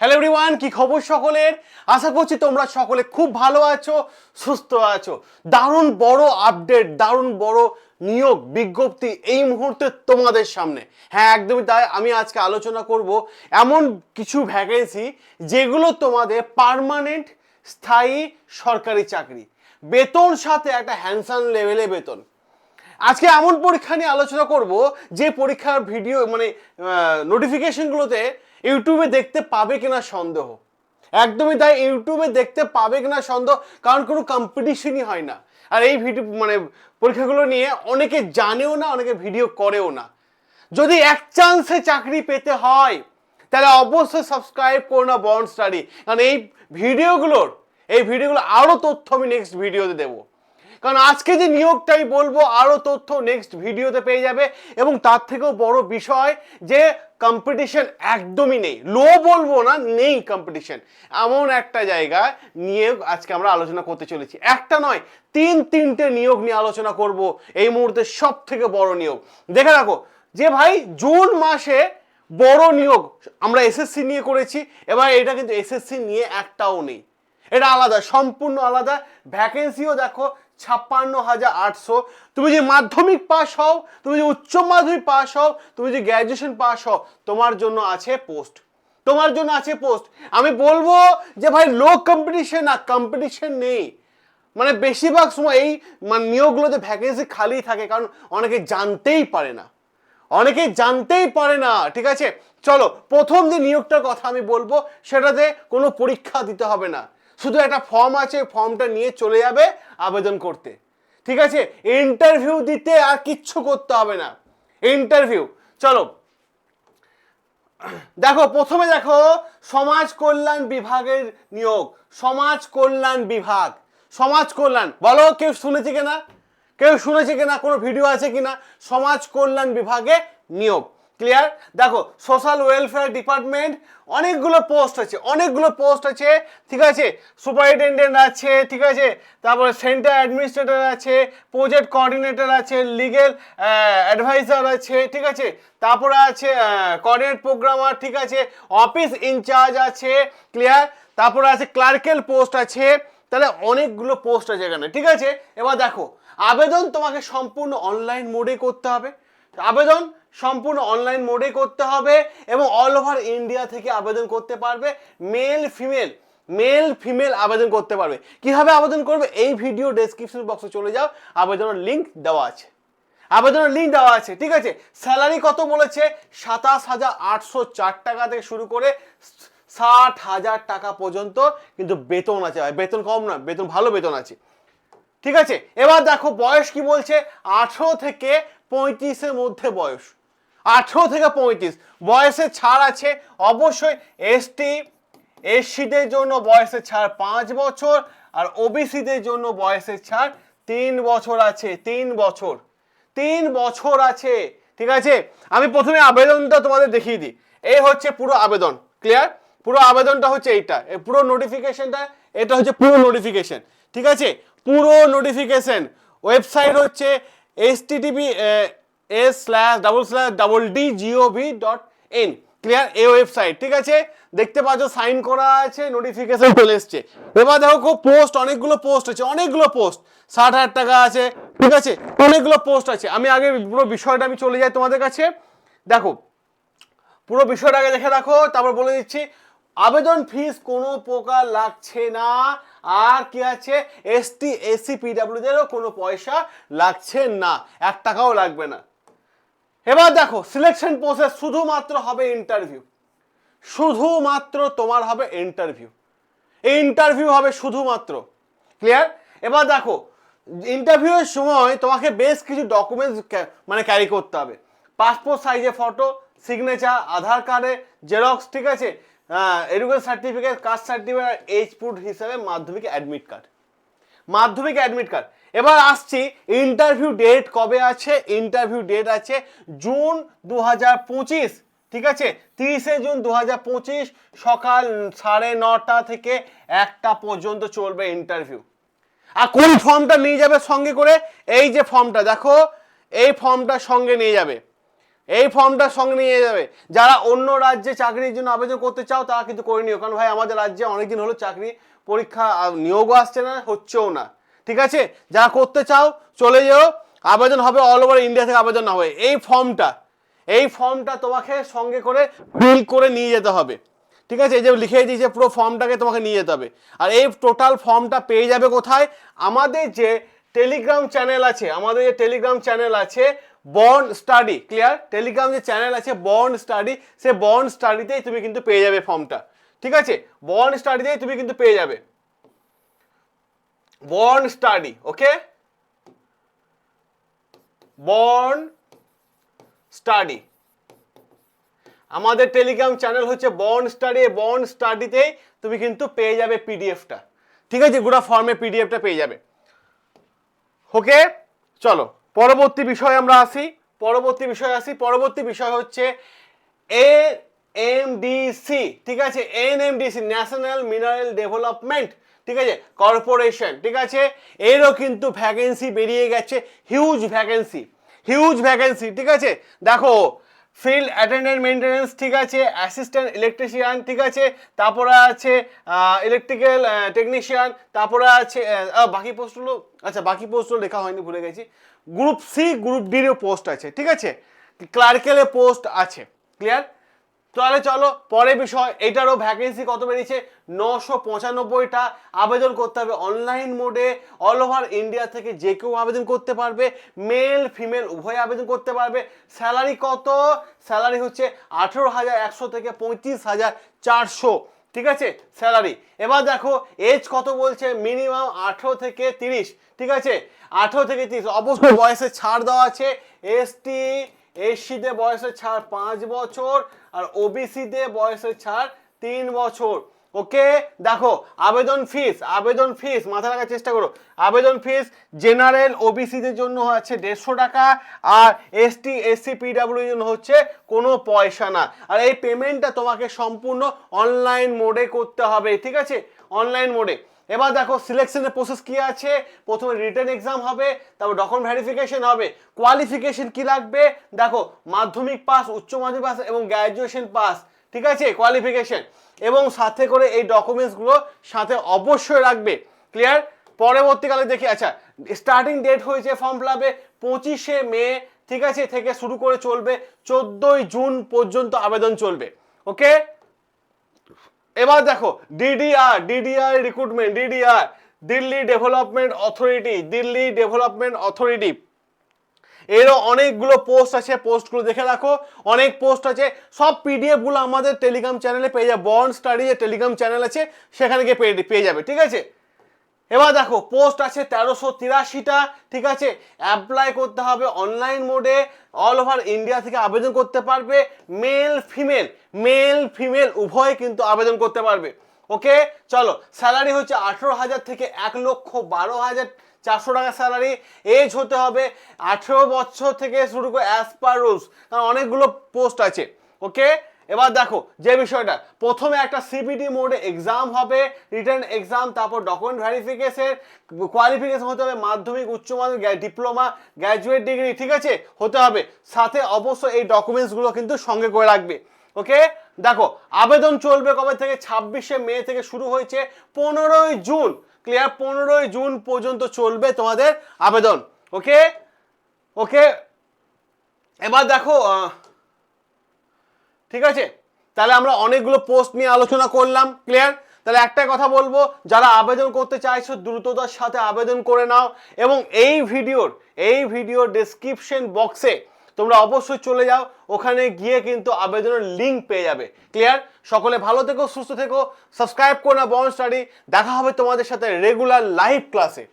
Hello everyone কি খবর সকলের? আশা করছি তোমরা সকলে খুব ভালো আছো, সুস্থ আছো। দারুণ বড় আপডেট দারুণ বড় নিয়োগ, বিজ্ঞপ্তি এই মুহূর্তে তোমাদের সামনে। হ্যাঁ একদমই তাই। আমি আজকে আলোচনা করব এমন কিছু ভ্যাকেন্সি যেগুলো তোমাদের পার্মানেন্ট স্থায়ী সরকারি চাকরি। বেতন সাথে একটা হ্যান্ডসাম লেভেলে বেতন। আজকে এমন পরীক্ষা নিয়ে আলোচনা করব যে পরীক্ষার ভিডিও মানে নোটিফিকেশনগুলোতে ইউটিউবে দেখতে পাবে কিনা সন্দেহ। একদমই তাই, ইউটিউবে দেখতে পাবে কিনা সন্দেহ, কারণ কোনো কম্পিটিশনই হয় না। আর এই ভিডিও মানে পরীক্ষাগুলো নিয়ে অনেকে জানেও না, অনেকে ভিডিও করেও না। যদি এক চান্সে চাকরি পেতে হয়, তাহলে অবশ্যই সাবস্ক্রাইব করো না বন্ড স্টাডি কারণ এই ভিডিওগুলোর, এই ভিডিওগুলো আরও তথ্য আমি নেক্সট ভিডিওতে দেবো। কারণ আজকে যে নিয়োগটাই বলব আরও তথ্য নেক্সট ভিডিওতে পেয়ে যাবে। এবং তার থেকেও বড় বিষয় যে কম্পিটিশন একদমই নেই। লো বলব না, নেই কম্পিটিশন এমন একটা জায়গা নিয়োগ আজকে আমরা আলোচনা করতে চলেছি। একটা নয়, তিন তিনটে নিয়োগ নিয়ে আলোচনা করব। এই মুহূর্তে সব থেকে বড় নিয়োগ। দেখে রাখো, যে ভাই জুন মাসে বড় নিয়োগ আমরা এসএসসি নিয়ে করেছি, এবার এটা কিন্তু এসএসসি নিয়ে একটাও নেই। এটা আলাদা, সম্পূর্ণ আলাদা। ভ্যাকেন্সিও দেখো ছাপ্পান্ন হাজার আটশো। তুমি যে মাধ্যমিক পাস হও, তুমি যে উচ্চ মাধ্যমিক পাস হও, তুমি যে গ্র্যাজুয়েশন পাস হও, তোমার জন্য আছে পোস্ট তোমার জন্য আছে পোস্ট আমি বলব যে ভাই লো কম্পিটিশন না কম্পিটিশন নেই। মানে বেশিরভাগ সময় এই মানে নিয়োগগুলোতে ভ্যাকেন্সি খালি থাকে, কারণ অনেকে জানতেই পারে না। অনেকে জানতেই পারে না, ঠিক আছে? চলো, প্রথম যে নিয়োগটার কথা আমি বলব, সেটাতে কোনো পরীক্ষা দিতে হবে না। শুধু একটা ফর্ম আছে ফর্মটা নিয়ে চলে যাবে আবেদন করতে। ঠিক আছে? ইন্টারভিউ দিতে আর কিচ্ছু করতে হবে না। ইন্টারভিউ চলো। দেখো, প্রথমে দেখো, সমাজ কল্যাণ বিভাগের নিয়োগ। সমাজ কল্যাণ বিভাগ। সমাজ কল্যাণ। বলো, কেউ শুনেছে কিনা? কেউ শুনেছে কিনা? কোনো ভিডিও আছে কিনা? সমাজ কল্যাণ বিভাগে নিয়োগ। ক্লিয়ার দেখো সোশ্যাল ওয়েলফেয়ার ডিপার্টমেন্ট অনেকগুলো পোস্ট আছে, অনেকগুলো পোস্ট আছে, ঠিক আছে? সুপারিনটেন্ডেন্ট আছে, ঠিক আছে? তারপরে সেন্টার অ্যাডমিনিস্ট্রেটর আছে প্রজেক্ট কোঅর্ডিনেটর আছে লিগেল অ্যাডভাইজার আছে, ঠিক আছে? তারপরে আছে কোঅর্ডিনেট প্রোগ্রামার ঠিক আছে? অফিস ইনচার্জ আছে ক্লিয়ার তারপরে আছে ক্লার্কেল পোস্ট আছে, তাহলে অনেকগুলো পোস্ট আছে এখানে, ঠিক আছে? এবার দেখো, আবেদন তোমাকে সম্পূর্ণ অনলাইন মোডে করতে হবে। আবেদন সম্পূর্ণ অনলাইন মোডে করতে হবে এবং অল ওভার ইন্ডিয়া থেকে আবেদন করতে পারবে। মেল ফিমেল মেল ফিমেল আবেদন করতে পারবে। কীভাবে আবেদন করবে? এই ভিডিও ডেসক্রিপশন বক্সে চলে যাও। আবেদনের লিঙ্ক দেওয়া আছে। আবেদনের লিঙ্ক দেওয়া আছে, ঠিক আছে? স্যালারি কত বলেছে? সাতাশ হাজার আটশো চার টাকা থেকে শুরু করে ষাট হাজার টাকা পর্যন্ত কিন্তু বেতন আছে বেতন কম না বেতন, ভালো বেতন আছে। ঠিক আছে? এবার দেখো বয়স কি বলছে? আঠেরো থেকে পঁয়ত্রিশের মধ্যে বয়স। আঠেরো থেকে পঁয়ত্রিশ। বয়সে ছাড় আছে, অবশ্যই এসটি এসসিদের জন্য বয়সের ছাড় পাঁচ বছর আর ওবিসিদের জন্য বয়সের ছাড় তিন বছর আছে, তিন বছর। তিন বছর আছে, ঠিক আছে? আমি প্রথমে আবেদনটা তোমাদের দেখিয়ে দিই। এই হচ্ছে পুরো আবেদন ক্লিয়ার পুরো আবেদনটা হচ্ছে এইটা এই পুরো নোটিফিকেশনটা এটা হচ্ছে পুরো নোটিফিকেশন ঠিক আছে? পুরো নোটিফিকেশন ওয়েবসাইট হচ্ছে S S slash double slash double D GOV dot in clear এই ওয়েবসাইট ঠিক আছে? দেখতে পাচ্ছ সাইন করা আছে নোটিফিকেশন চলে এসছে। এবার দেখো পোস্ট অনেকগুলো পোস্ট আছে, অনেকগুলো পোস্ট ষাট হাজার টাকা আছে, ঠিক আছে? অনেকগুলো পোস্ট আছে। আমি আগে পুরো বিষয়টা আমি চলে যাই তোমাদের কাছে। দেখো, পুরো বিষয়টা আগে দেখে রাখো, তারপর বলে দিচ্ছি, আবেদন ফিস কোনো প্রকার লাগছে না। আর কি আছে? এসটি এসসি পিডাব্লিউদেরও কোনো পয়সা লাগছে না। এক টাকাও লাগবে না। এবার দেখো সিলেকশন প্রসেস শুধুমাত্র হবে ইন্টারভিউ শুধুমাত্র তোমার হবে ইন্টারভিউ এই ইন্টারভিউ হবে শুধুমাত্র। ক্লিয়ার এবার দেখো ইন্টারভিউয়ের সময় তোমাকে বেশ কিছু ডকুমেন্টস মানে ক্যারি করতে হবে। পাসপোর্ট সাইজে ফটো সিগনেচার আধার কার্ডে জেরক্স ঠিক আছে? এডুকেশন সার্টিফিকেট কাস্ট সার্টিফিকেট এইচ পুট হিসাবে মাধ্যমিক অ্যাডমিট কার্ড মাধ্যমিক অ্যাডমিট কার্ড এবার আসছি ইন্টারভিউ ডেট কবে আছে? ইন্টারভিউ ডেট আছে জুন দু ঠিক আছে? তিরিশে জুন দু সকাল সাড়ে নটা থেকে একটা পর্যন্ত চলবে ইন্টারভিউ আর কোন ফর্মটা নিয়ে যাবে সঙ্গে করে? এই যে ফর্মটা দেখো, এই ফর্মটা সঙ্গে নিয়ে যাবে। এই ফর্মটা সঙ্গে নিয়ে যাবে। যারা অন্য রাজ্যে চাকরির জন্য আবেদন করতে চাও, তারা কিন্তু করে নিও। কারণ ভাই, আমাদের রাজ্যে অনেকদিন হলো চাকরি পরীক্ষা নিয়োগও আসছে না, হচ্ছেও না। ঠিক আছে? যা করতে চাও, চলে যেও। আবেদন হবে অল ওভার ইন্ডিয়া থেকে আবেদন না হবে এই ফর্মটা এই ফর্মটা তোমাকে সঙ্গে করে ফিল করে নিয়ে যেতে হবে। ঠিক আছে? এই যে লিখে দিয়েছে পুরো ফর্মটাকে তোমাকে নিয়ে যেতে হবে। আর এই টোটাল ফর্মটা পেয়ে যাবে কোথায়? আমাদের যে টেলিগ্রাম চ্যানেল আছে, আমাদের যে টেলিগ্রাম চ্যানেল আছে বন্ড স্টাডি ক্লিয়ার টেলিগ্রাম যে চ্যানেল আছে বন্ড স্টাডি সে বন্ড স্টাডিতেই তুমি কিন্তু পেয়ে যাবে ফর্মটা ঠিক আছে? বন্ড স্টাডিতেই তুমি কিন্তু পেয়ে যাবে। Bond study okay bond study আমাদের টেলিগ্রাম চ্যানেল হচ্ছে বন্ড স্টাডি বন্ড স্টাডিতেই তুমি কিন্তু পেয়ে যাবে পিডিএফটা ঠিক আছে? গোটা ফর্মে পিডিএফটা পেয়ে যাবে। ওকে চলো, পরবর্তী বিষয়ে আমরা আসি। পরবর্তী বিষয় আসি। পরবর্তী বিষয় হচ্ছে এ এমডিসি ঠিক আছে? N NMDC national mineral development ঠিক আছে? কর্পোরেশন ঠিক আছে? এরও কিন্তু ভ্যাকেন্সি বেরিয়ে গেছে হিউজ ভ্যাকেন্সি হিউজ ভ্যাকেন্সি ঠিক আছে? দেখো ফিল্ড অ্যাটেন্ডেন্ট মেনটেন্যান্স ঠিক আছে? অ্যাসিস্ট্যান্ট ইলেকট্রিশিয়ান ঠিক আছে? তারপরে আছে ইলেকট্রিক্যাল টেকনিশিয়ান তারপরে আছে বাকি পোস্টগুলো আচ্ছা বাকি পোস্টগুলো লেখা হয়নি, ভুলে গেছি। গ্রুপ সি গ্রুপ ডিরও পোস্ট আছে, ঠিক আছে? ক্লার্কেলের পোস্ট আছে ক্লিয়ার তাহলে চলো, পরের বিষয়, এটারও ভ্যাকেন্সি কত বেরিয়েছে নশো পঁচানব্বইটা আবেদন করতে হবে অনলাইন মোডে অল ওভার ইন্ডিয়া থেকে যে কেউ আবেদন করতে পারবে মেল ফিমেল উভয় আবেদন করতে পারবে। স্যালারি কত? স্যালারি হচ্ছে আঠেরো হাজার একশো থেকে পঁয়ত্রিশ হাজার চারশো। ঠিক আছে? স্যালারি এবার দেখো এজ কত বলছে? মিনিমাম আঠেরো থেকে তিরিশ। ঠিক আছে? আঠেরো থেকে তিরিশ। অবশ্যই বয়সে ছাড় দেওয়া আছে। এসটি এসসিতে বয়সের ছাড় পাঁচ বছর আর ওবিসিতে বয়সের ছাড় তিন বছর। ওকে দেখো, আবেদন ফিস আবেদন ফিস মাথা রাখার চেষ্টা করো। আবেদন ফিস জেনারেল ওবিসিদের জন্য আছে দেড়শো টাকা আর এসটি এসসি পিডাব্লিউ জন্য হচ্ছে কোনো পয়সা না। আর এই পেমেন্টটা তোমাকে সম্পূর্ণ অনলাইন মোডে করতে হবে, ঠিক আছে? অনলাইন মোডে এবার দেখো সিলেকশনের প্রসেস কি আছে? প্রথমে রিটার্ন এক্সাম হবে, তারপর ডকুমেন্ট ভেরিফিকেশন হবে। কোয়ালিফিকেশন কি লাগবে? দেখো, মাধ্যমিক পাস উচ্চ মাধ্যমিক পাস এবং গ্র্যাজুয়েশন পাস ঠিক আছে? কোয়ালিফিকেশন এবং সাথে করে এই ডকুমেন্টসগুলো সাথে অবশ্যই রাখবে। ক্লিয়ার পরবর্তীকালে দেখি আচ্ছা স্টার্টিং ডেট হয়েছে ফর্ম ফিল আপে পঁচিশে মে, ঠিক আছে? থেকে শুরু করে চলবে, চোদ্দোই জুন পর্যন্ত আবেদন চলবে। ওকে এবার দেখো DDR DDR recruitment DDR Delhi development authority Delhi development authority এরও অনেকগুলো পোস্ট আছে পোস্টগুলো দেখে রাখো। অনেক পোস্ট আছে, সব পিডিএফগুলো আমাদের টেলিগ্রাম চ্যানেলে পেয়ে যাবে। বন্ড স্টাডি যে টেলিগ্রাম চ্যানেল আছে, সেখানে গিয়ে পেয়ে পেয়ে যাবে, ঠিক আছে? এবার দেখো পোস্ট আছে তেরোশো তিরাশিটা, ঠিক আছে? অ্যাপ্লাই করতে হবে অনলাইন মোডে অল ওভার ইন্ডিয়া থেকে আবেদন করতে পারবে মেল ফিমেল মেল ফিমেল উভয় কিন্তু আবেদন করতে পারবে। ওকে চলো স্যালারি হচ্ছে আঠেরো হাজার থেকে এক লক্ষ বারো হাজার চারশো টাকা স্যালারি এজ হতে হবে আঠেরো বছর থেকে শুরু করে অ্যাজ পার রুলস কারণ অনেকগুলো পোস্ট আছে। ওকে এবার দেখো, যে বিষয়টা, প্রথমে একটা সিবিটি মোডে এক্সাম হবে রিটার্ন এক্সাম তারপর ডকুমেন্ট ভেরিফিকেশন কোয়ালিফিকেশন হতে হবে মাধ্যমিক, উচ্চ মাধ্যমিক ডিপ্লোমা, গ্র্যাজুয়েট ডিগ্রি, ঠিক আছে? হতে হবে। সাথে অবশ্যই এই ডকুমেন্টসগুলো কিন্তু সঙ্গে করে রাখবে। ওকে? দেখো, আবেদন চলবে কবে থেকে? ছাব্বিশে মে থেকে শুরু হয়েছে, পনেরোই জুন ক্লিয়ার পনেরোই জুন পর্যন্ত চলবে তোমাদের আবেদন। ওকে? ওকে? এবার দেখো ঠিক আছে? তাহলে আমরা অনেকগুলো পোস্ট নিয়ে আলোচনা করলাম ক্লিয়ার তাহলে একটা কথা বলব, যারা আবেদন করতে চাইছো, দ্রুততার সাথে আবেদন করে নাও এবং এই ভিডিওর এই ভিডিওর ডেসক্রিপশন বক্সে তোমরা অবশ্যই চলে যাও, ওখানে গিয়ে কিন্তু আবেদনের লিঙ্ক পেয়ে যাবে ক্লিয়ার সকলে ভালো থেকো, সুস্থ থেকো সাবস্ক্রাইব করো না বন স্টাডি দেখা হবে তোমাদের সাথে রেগুলার লাইভ ক্লাসে